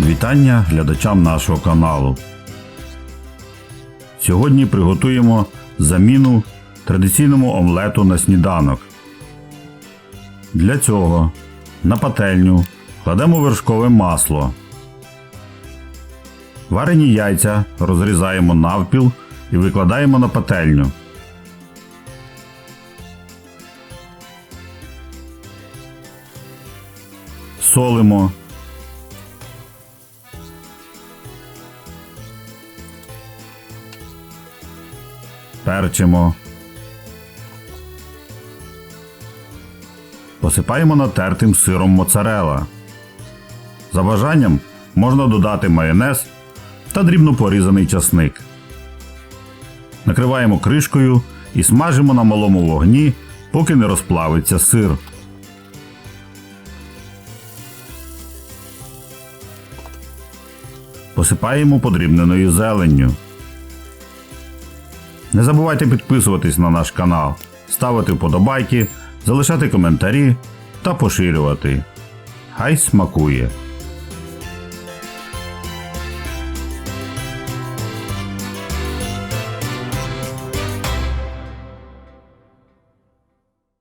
Вітання глядачам нашого каналу. Сьогодні приготуємо заміну традиційному омлету на сніданок. Для цього на пательню кладемо вершкове масло. Варені яйця розрізаємо навпіл і викладаємо на пательню. Солимо. Перчимо. Посипаємо натертим сиром моцарела. За бажанням можна додати майонез та дрібно порізаний часник. Накриваємо кришкою і смажимо на малому вогні, поки не розплавиться сир. Посипаємо подрібненою зеленню. Не забувайте підписуватись на наш канал, ставити вподобайки, залишати коментарі та поширювати. Хай смакує!